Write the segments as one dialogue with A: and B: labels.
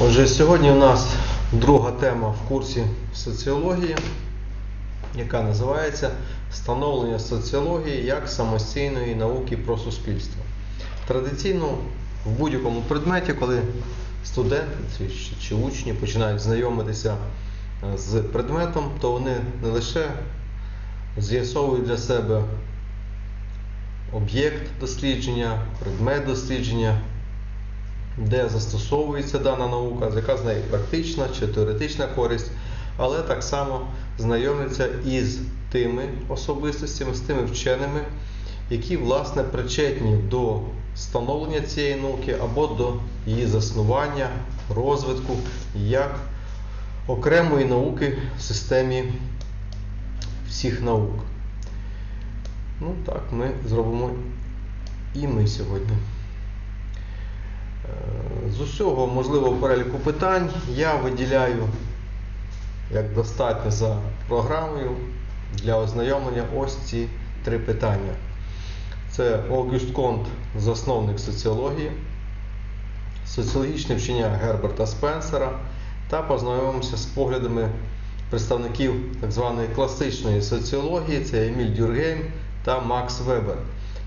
A: Отже, сьогодні у нас друга тема в курсі соціології, яка називається Становлення соціології як самостійної науки про суспільство. Традиційно в будь-якому предметі, коли студенти чи, учні починають знайомитися е, з предметом, то вони не лише з'ясовують для себе об'єкт дослідження, предмет дослідження, де застосовується дана наука, яка з неї практична чи теоретична користь, але так само знайомляться із тими особистостями, з тими вченими, які власне причетні до становлення цієї науки або до її заснування, розвитку як окремої науки в системі всіх наук. Ну так, ми зробимо і ми сьогодні. З усього можливого переліку питань я виділяю як достатньо за програмою для ознайомлення ось ці три питання. Це Огюст Конт, засновник соціології, соціологічне вчення Герберта Спенсера та познайомимося з поглядами представників так званої класичної соціології, це Еміль Дюргейм та Макс Вебер.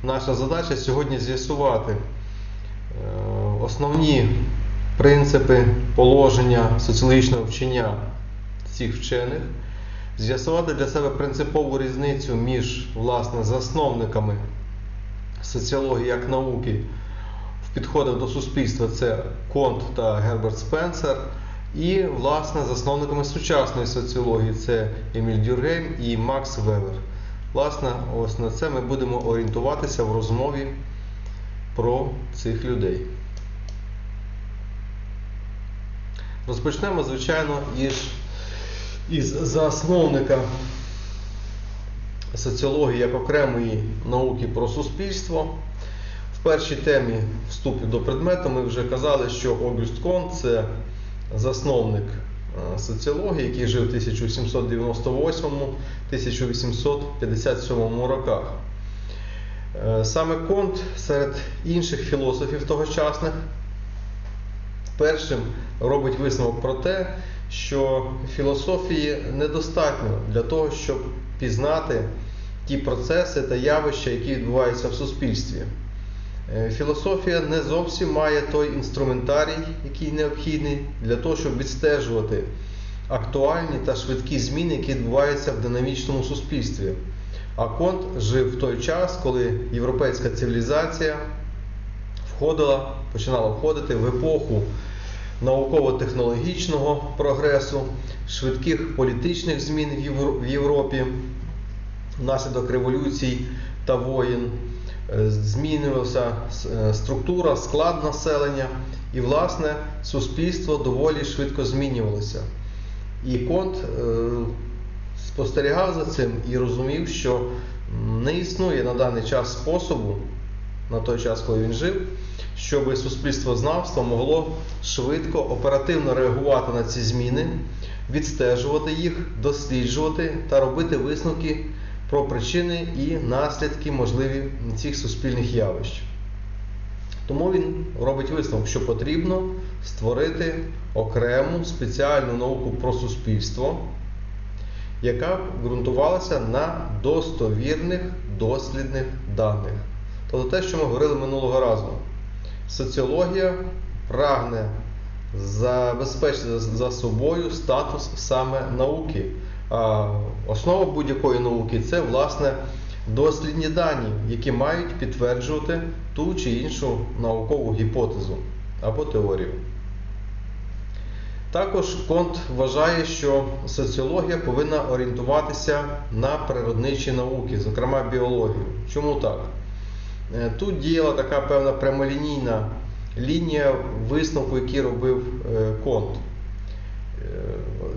A: Наша задача сьогодні з'ясувати е, основні принципи положення соціологічного вчення цих вчених, з'ясувати для себе принципову різницю між власне засновниками соціології як науки в підходах до суспільства це Конт та Герберт Спенсер, і власне засновниками сучасної соціології це Еміль Дюргейм і Макс Вебер. Власне, ось на це ми будемо орієнтуватися в розмові про цих людей. Розпочнемо, звичайно, із, із засновника соціології як окремої науки про суспільство. В першій темі вступу до предмету ми вже казали, що Огюст Конт це засновник е, соціології, який жив в 1798-1857 роках. Е, Саме Конт серед інших філософів тогочасних першим робить висновок про те, що філософії недостатньо для того, щоб пізнати ті процеси та явища, які відбуваються в суспільстві. Е, Філософія не зовсім має той інструментарій, який необхідний для того, щоб відстежувати актуальні та швидкі зміни, які відбуваються в динамічному суспільстві. А Конт жив в той час, коли європейська цивілізація входила, починала входити в епоху науково-технологічного прогресу, швидких політичних змін в Європі внаслідок революцій та воєн. Е, Змінювалася е, структура, склад населення, і, власне, суспільство доволі швидко змінювалося. І Конт е, спостерігав за цим і розумів, що не існує на даний час способу, на той час, коли він жив, щоб суспільствознавство могло швидко, оперативно реагувати на ці зміни, відстежувати їх, досліджувати та робити висновки про причини і наслідки можливі цих суспільних явищ. Тому він робить висновок, що потрібно створити окрему спеціальну науку про суспільство, яка б ґрунтувалася на достовірних дослідних даних. Тобто те, що ми говорили минулого разу. Соціологія прагне забезпечити за собою статус саме науки. Основа будь-якої науки це власне дослідні дані, які мають підтверджувати ту чи іншу наукову гіпотезу або теорію. Також Конт вважає, що соціологія повинна орієнтуватися на природничі науки, зокрема біологію. Чому так? Е, Тут діяла така певна прямолінійна лінія висновку, який робив е, Конт. Е,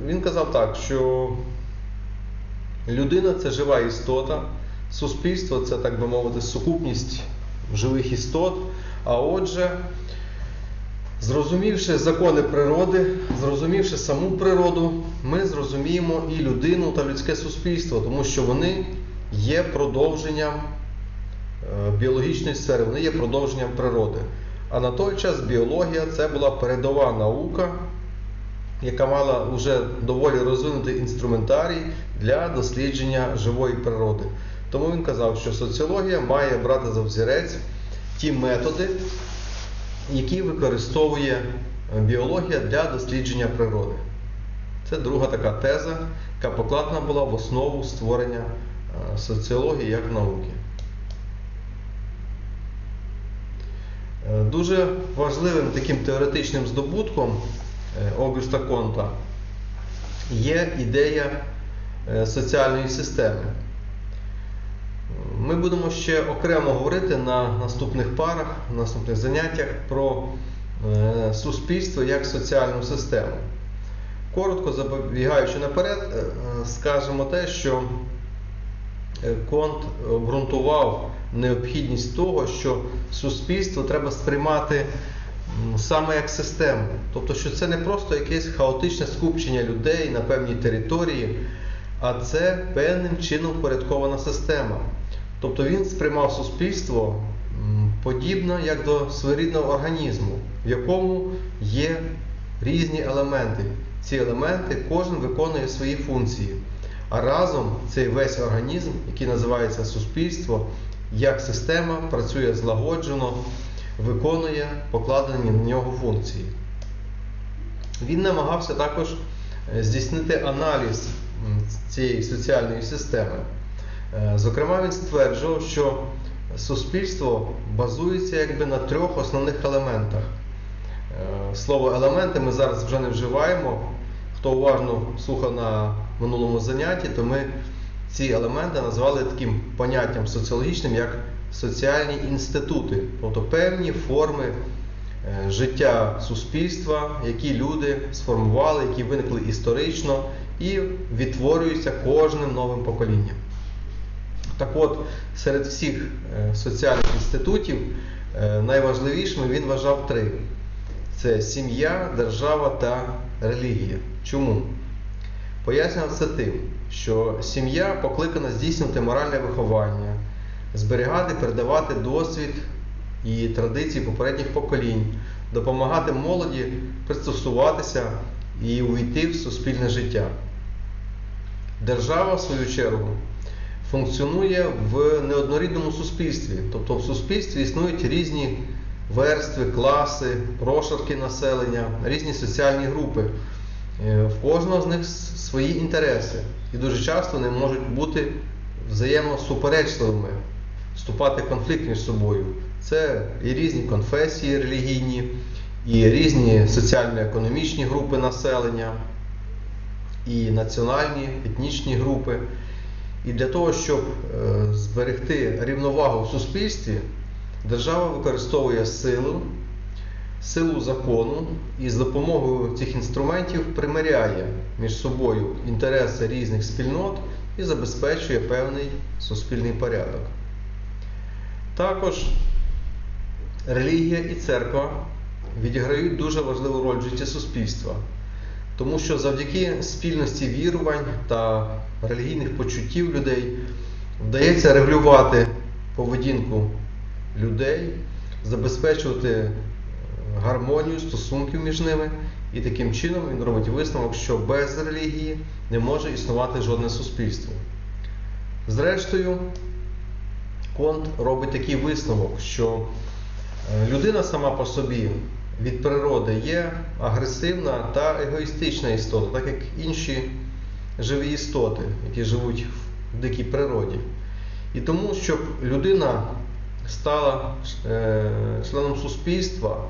A: Він казав так, що людина це жива істота, суспільство це, так би мовити, сукупність живих істот. А отже, зрозумівши закони природи, зрозумівши саму природу, ми зрозуміємо і людину та людське суспільство, тому що вони є продовженням біологічної сфери, вони є продовженням природи. А на той час біологія це була передова наука, яка мала вже доволі розвинутий інструментарій для дослідження живої природи. Тому він казав, що соціологія має брати за взірець ті методи, які використовує біологія для дослідження природи. Це друга така теза, яка покладена була в основу створення е, соціології як науки. Дуже важливим таким теоретичним здобутком е, Огюста Конта є ідея е, соціальної системи. Ми будемо ще окремо говорити на наступних парах, на наступних заняттях про е, суспільство як соціальну систему. Коротко забігаючи наперед, е, е, скажемо те, що е, Конт обґрунтував необхідність того, що суспільство треба сприймати саме як систему. Тобто, що це не просто якесь хаотичне скупчення людей на певній території, а це певним чином впорядкована система. Тобто він сприймав суспільство подібно як до своєрідного організму, в якому є різні елементи. Ці елементи кожен виконує свої функції. А разом цей весь організм, який називається суспільство, як система працює злагоджено, виконує покладені на нього функції. Він намагався також е, здійснити аналіз цієї соціальної системи. Е, Зокрема, він стверджував, що суспільство базується якби на трьох основних елементах. Е, Слово елементи ми зараз вже не вживаємо. Хто уважно слухав на минулому занятті, то ми ці елементи назвали таким поняттям соціологічним, як соціальні інститути, тобто певні форми е, життя суспільства, які люди сформували, які виникли історично і відтворюються кожним новим поколінням. Так от, серед всіх е, соціальних інститутів е, найважливішими він вважав три: це сім'я, держава та релігія. Чому? Пояснював це тим, що сім'я покликана здійснювати моральне виховання, зберігати, передавати досвід і традиції попередніх поколінь, допомагати молоді пристосуватися і увійти в суспільне життя. Держава, в свою чергу, функціонує в неоднорідному суспільстві. Тобто в суспільстві існують різні верстви, класи, прошарки населення, різні соціальні групи. Е, В кожного з них свої інтереси. І дуже часто вони можуть бути взаємосуперечливими, вступати в конфлікт між собою. Це і різні конфесії релігійні, і різні соціально-економічні групи населення, і національні етнічні групи. І для того, щоб е, зберегти рівновагу в суспільстві, держава використовує силу, силу закону і з допомогою цих інструментів примиряє між собою інтереси різних спільнот і забезпечує певний суспільний порядок. Також релігія і церква відіграють дуже важливу роль в житті суспільства. Тому що завдяки спільності вірувань та релігійних почуттів людей вдається регулювати поведінку людей, забезпечувати гармонію стосунків між ними, і таким чином він робить висновок, що без релігії не може існувати жодне суспільство. Зрештою, Конт робить такий висновок, що е, людина сама по собі від природи є агресивна та егоїстична істота, так як інші живі істоти, які живуть в дикій природі. І тому, щоб людина стала е, членом суспільства,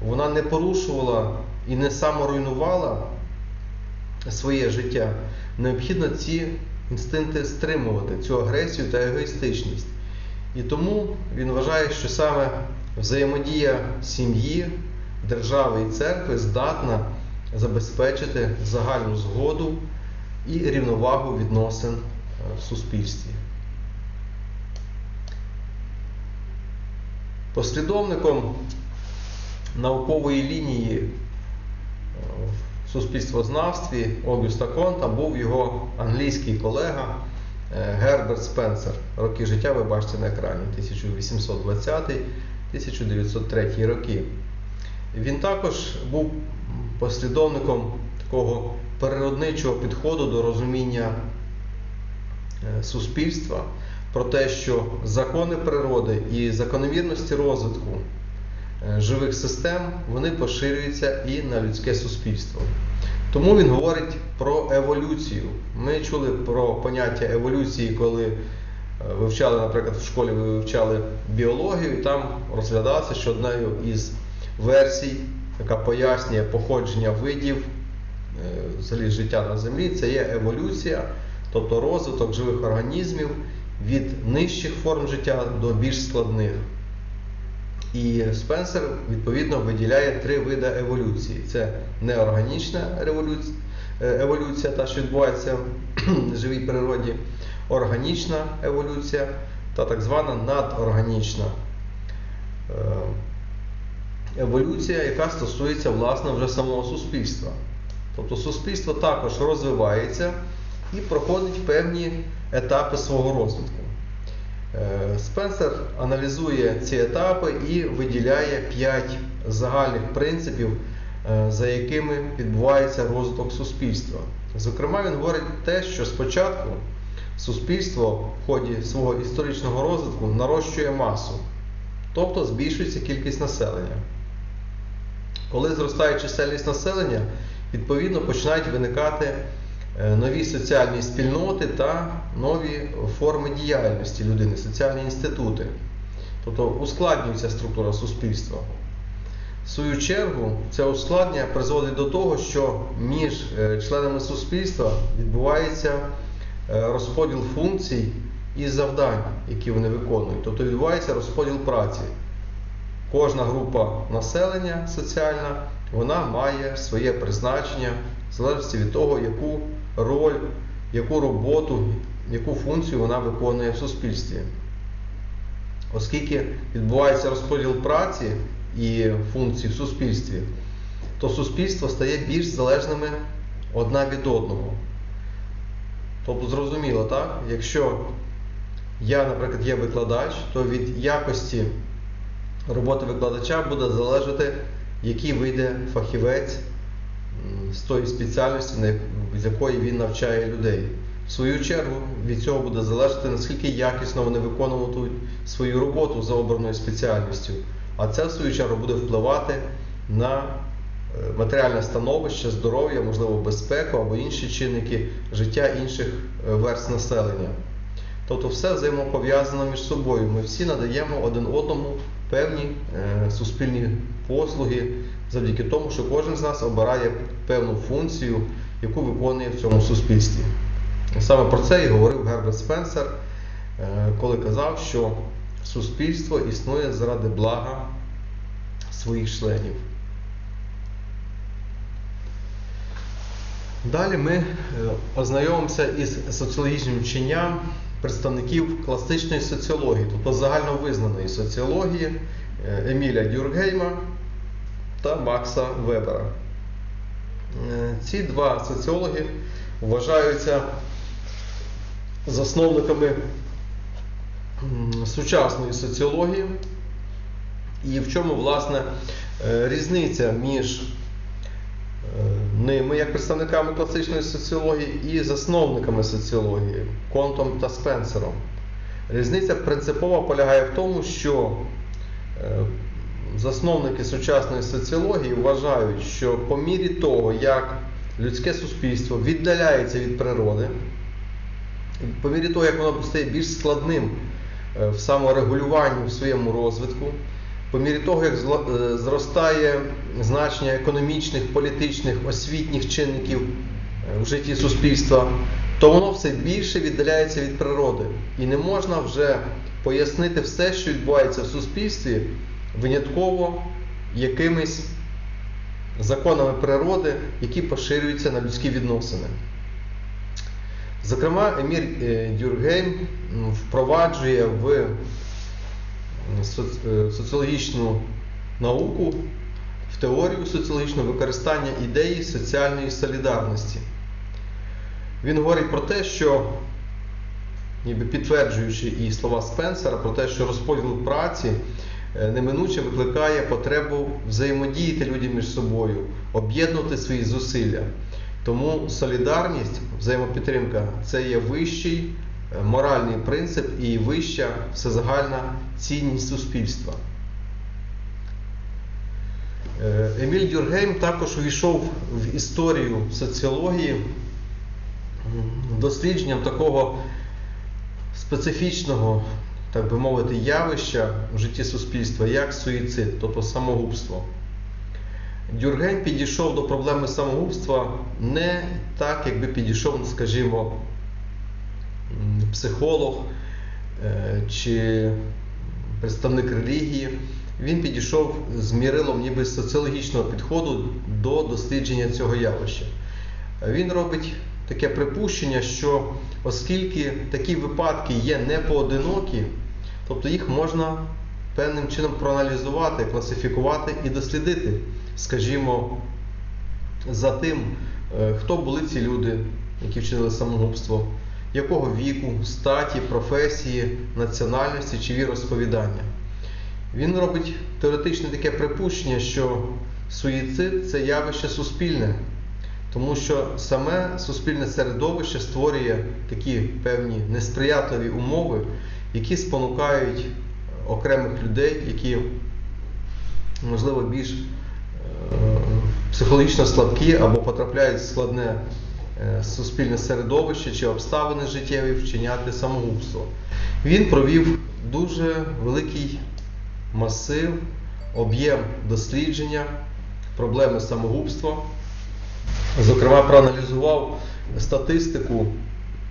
A: вона не порушувала і не саморуйнувала своє життя, необхідно ці інстинкти стримувати, цю агресію та егоїстичність. І тому він вважає, що саме взаємодія сім'ї, держави і церкви здатна забезпечити загальну згоду і рівновагу відносин е, в суспільстві. Послідовником наукової лінії е, в суспільствознавстві Огюста Конта був його англійський колега е, Герберт Спенсер. Роки життя ви бачите на екрані 1820-1903 роки. Він також був послідовником такого природничого підходу до розуміння е, суспільства про те, що закони природи і закономірності розвитку живих систем вони поширюються і на людське суспільство. Тому він говорить про еволюцію. Ми чули про поняття еволюції, коли е, вивчали, наприклад, в школі ви вивчали біологію, і там розглядалося, що одною із версій, яка пояснює походження видів е, взагалі життя на землі, це є еволюція, тобто розвиток живих організмів від нижчих форм життя до більш складних. І Спенсер відповідно виділяє три види еволюції: це неорганічна е, еволюція, та що відбувається в живій природі, органічна еволюція та так звана надорганічна е, еволюція, яка стосується власне вже самого суспільства. Тобто суспільство також розвивається і проходить певні етапи свого розвитку. Е, Спенсер аналізує ці етапи і виділяє п'ять загальних принципів, е, за якими відбувається розвиток суспільства. Зокрема, він говорить те, що спочатку суспільство в ході свого історичного розвитку нарощує масу, тобто збільшується кількість населення. Коли зростає чисельність населення, відповідно починають виникати нові соціальні спільноти та нові форми діяльності людини, соціальні інститути. Тобто ускладнюється структура суспільства. В свою чергу, це ускладнення призводить до того, що між е, членами суспільства відбувається е, розподіл функцій і завдань, які вони виконують. Тобто відбувається розподіл праці. Кожна група населення соціальна вона має своє призначення в залежності від того, яку роль, яку роботу, яку функцію вона виконує в суспільстві. Оскільки відбувається розподіл праці і функцій в суспільстві, то суспільство стає більш залежними одна від одного. Тобто, зрозуміло, так? Якщо я, наприклад, є викладач, то від якості роботи викладача буде залежати, який вийде фахівець з тої спеціальності, з якої він навчає людей. В свою чергу від цього буде залежати, наскільки якісно вони виконуватимуть свою роботу за обраною спеціальністю. А це, в свою чергу, буде впливати на е, матеріальне становище, здоров'я, можливо, безпеку або інші чинники життя інших е, верств населення. Тобто все взаємопов'язано між собою. Ми всі надаємо один одному певні е, суспільні послуги завдяки тому, що кожен з нас обирає певну функцію, яку виконує в цьому суспільстві. Саме про це і говорив Герберт Спенсер, е, коли казав, що суспільство існує заради блага своїх членів. Далі ми е, ознайомимося із соціологічним вченням представників класичної соціології, тобто загальновизнаної соціології е, Еміля Дюргейма та Макса Вебера. Е, Ці два соціологи вважаються засновниками сучасної соціології. І в чому, власне, е, різниця між е, ними, як представниками класичної соціології, і засновниками соціології Контом та Спенсером. Різниця принципово полягає в тому, що засновники сучасної соціології вважають, що по мірі того, як людське суспільство віддаляється від природи, по мірі того, як воно стає більш складним е, в саморегулюванні в своєму розвитку, по мірі того, як е, зростає значення економічних, політичних, освітніх чинників е, в житті суспільства, то воно все більше віддаляється від природи. І не можна вже пояснити все, що відбувається в суспільстві, винятково якимись законами природи, які поширюються на людські відносини. Зокрема, Емір е, Дюргейм впроваджує в е, соціологічну науку, в теорію соціологічного використання ідеї соціальної солідарності. Він говорить про те, що, ніби підтверджуючи і слова Спенсера, про те, що розподіл праці неминуче викликає потребу взаємодіяти людям між собою, об'єднувати свої зусилля. Тому солідарність, взаємопідтримка це є вищий е, моральний принцип і вища всезагальна цінність суспільства. Е, Еміль Дюргейм також увійшов в історію соціології дослідженням такого специфічного, так би мовити, явища в житті суспільства, як суїцид, тобто самогубство. Дюргейм підійшов до проблеми самогубства не так, якби підійшов, скажімо, психолог е, чи представник релігії. Він підійшов з мірилом ніби соціологічного підходу до дослідження цього явища. Він робить таке припущення, що оскільки такі випадки є не поодинокі, тобто їх можна певним чином проаналізувати, класифікувати і дослідити, скажімо, за тим, е, хто були ці люди, які вчинили самогубство, якого віку, статі, професії, національності чи віросповідання. Він робить теоретичне таке припущення, що суїцид це явище суспільне, тому що саме суспільне середовище створює такі певні несприятливі умови, які спонукають окремих людей, які, можливо, більш е, психологічно слабкі або потрапляють в складне е, суспільне середовище чи обставини життєві вчиняти самогубство. Він провів дуже великий масив, об'єм дослідження проблеми самогубства. Зокрема, проаналізував статистику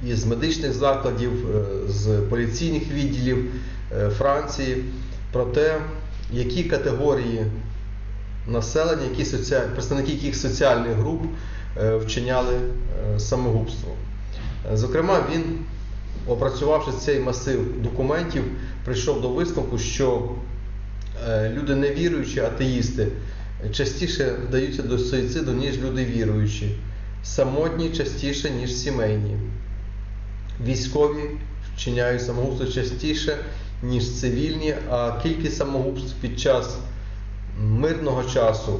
A: із медичних закладів, е, з поліційних відділів е, Франції про те, які категорії населення, які соціаль... представники яких соціальних груп е, вчиняли самогубство. Зокрема, він, опрацювавши цей масив документів, прийшов до висновку, що люди невіруючі, атеїсти, частіше вдаються до суїциду, ніж люди віруючі, самотні частіше, ніж сімейні. Військові вчиняють самогубство частіше, ніж цивільні, а кількість самогубств під час мирного часу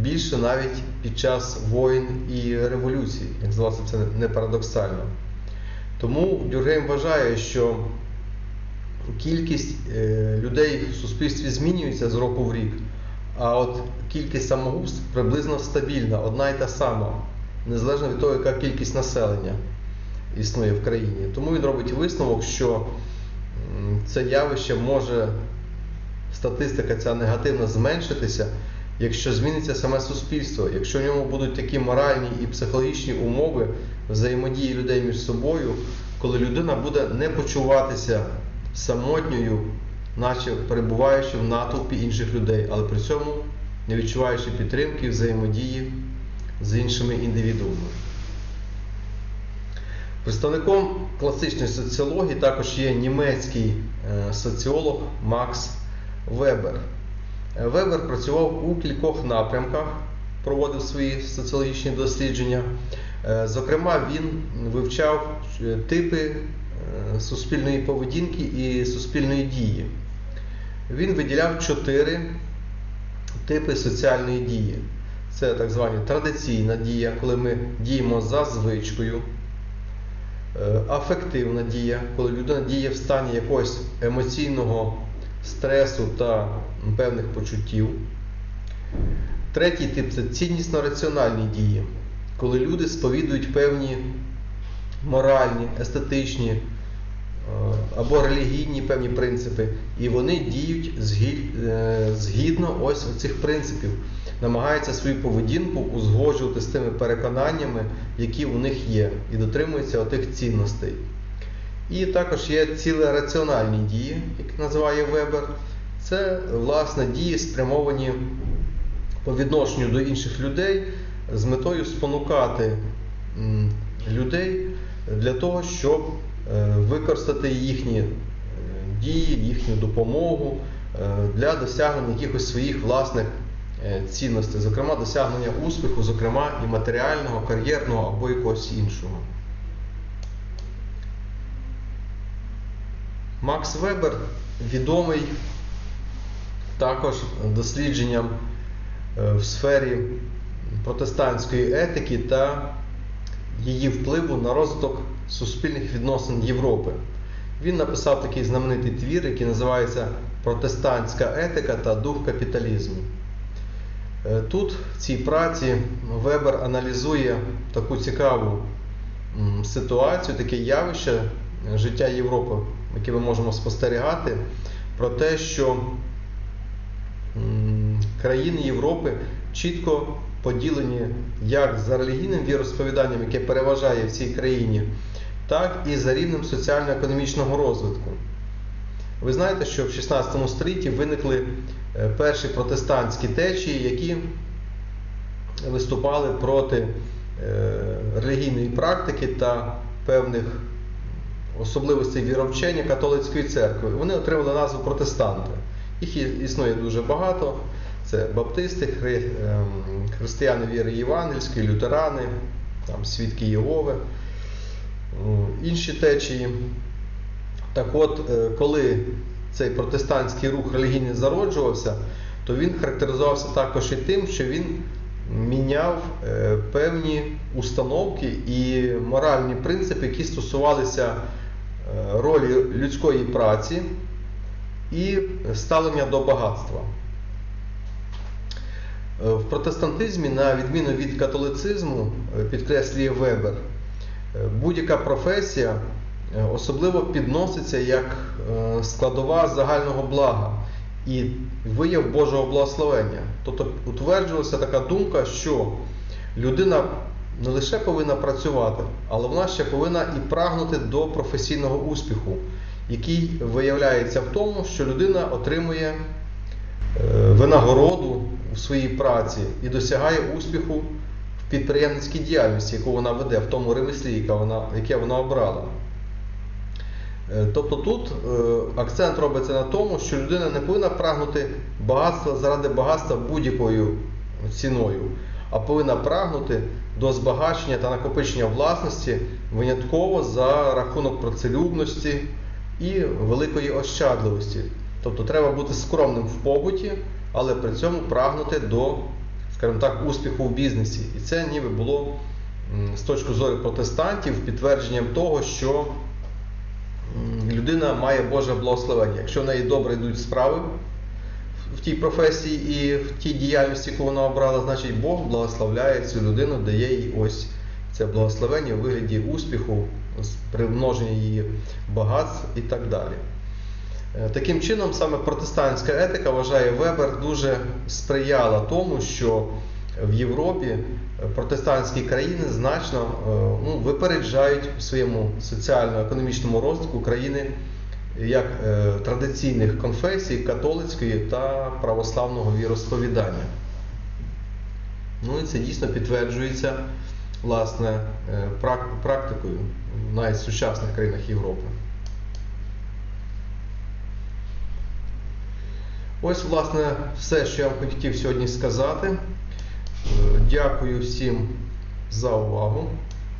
A: більше навіть під час воїн і революцій, як здавалося, це не парадоксально. Тому Дюргейм вважає, що кількість е, людей в суспільстві змінюється з року в рік, а от кількість самогубств приблизно стабільна, одна і та сама, незалежно від того, яка кількість населення існує в країні. Тому він робить висновок, що це явище може, статистика ця негативна зменшитися, якщо зміниться саме суспільство, якщо в ньому будуть такі моральні і психологічні умови взаємодії людей між собою, коли людина буде не почуватися самотньою, наче перебуваючи в натовпі інших людей, але при цьому не відчуваючи підтримки, взаємодії з іншими індивідуумами. Представником класичної соціології також є німецький е, соціолог Макс Вебер. Е, Вебер працював у кількох напрямках, проводив свої соціологічні дослідження. Е, Зокрема, він вивчав типи суспільної поведінки і суспільної дії. Він виділяв чотири типи соціальної дії. Це так звана традиційна дія, коли ми діємо за звичкою. Е, Афективна дія, коли людина діє в стані якогось емоційного стресу та певних почуттів. Третій тип це ціннісно-раціональні дії, коли люди сповідують певні моральні, естетичні або релігійні певні принципи, і вони діють е, згідно ось цих принципів, намагаються свою поведінку узгоджувати з тими переконаннями, які у них є, і дотримуються отих цінностей. І також є ціле раціональні дії, як називає Вебер. Це власне дії спрямовані по відношенню до інших людей з метою спонукати людей для того, щоб е, використати їхні е, дії, їхню допомогу е, для досягнення якихось своїх власних е, цінностей, зокрема досягнення успіху, зокрема і матеріального, кар'єрного або якогось іншого. Макс Вебер відомий також дослідженням е, в сфері протестантської етики та її впливу на розвиток суспільних відносин Європи. Він написав такий знаменитий твір, який називається Протестантська етика та дух капіталізму. Е, Тут в цій праці Вебер аналізує таку цікаву ситуацію, таке явище е, життя Європи, яке ми можемо спостерігати, про те, що країни Європи чітко поділені як за релігійним віросповіданням, яке переважає в цій країні, так і за рівнем соціально-економічного розвитку. Ви знаєте, що в 16 столітті виникли е, перші протестантські течії, які виступали проти е, релігійної практики та певних особливостей віровчення католицької церкви. Вони отримали назву протестанти. Їх існує дуже багато. Це баптисти, хри- ем, християни віри євангельської, лютерани, там, свідки Єгови, інші течії. Так от, е, коли цей протестантський рух релігійний зароджувався, то він характеризувався також і тим, що він міняв е, певні установки і моральні принципи, які стосувалися е, ролі людської праці і ставлення до багатства. В протестантизмі, на відміну від католицизму, підкреслює Вебер, будь-яка професія е, особливо підноситься як е, складова загального блага і вияв Божого благословення. Тобто утверджувалася така думка, що людина не лише повинна працювати, але вона ще повинна і прагнути до професійного успіху, який виявляється в тому, що людина отримує е, винагороду у своїй праці і досягає успіху підприємницькій діяльності, яку вона веде, в тому ремеслі, яке вона, яке вона обрала. Е, Тобто тут е, акцент робиться на тому, що людина не повинна прагнути багатства заради багатства будь-якою ціною, а повинна прагнути до збагачення та накопичення власності винятково за рахунок працелюбності і великої ощадливості. Тобто треба бути скромним в побуті, але при цьому прагнути до, скажімо так, успіху в бізнесі. І це ніби було з точки зору протестантів підтвердженням того, що людина має Боже благословення. Якщо в неї добре йдуть справи в- тій професії і в тій діяльності, яку вона обрала, значить Бог благословляє цю людину, дає їй ось це благословення у вигляді успіху, примноження її багатств і так далі. Е, Таким чином, саме протестантська етика, вважає Вебер, дуже сприяла тому, що в Європі е, протестантські країни значно е, ну, випереджають в своєму соціально-економічному розвитку країни як традиційних конфесій католицької та православного віросповідання. Ну і це дійсно підтверджується власне практикою в навіть сучасних країнах Європи. Ось, власне, все, що я вам хотів сьогодні сказати. Е, Дякую всім за увагу.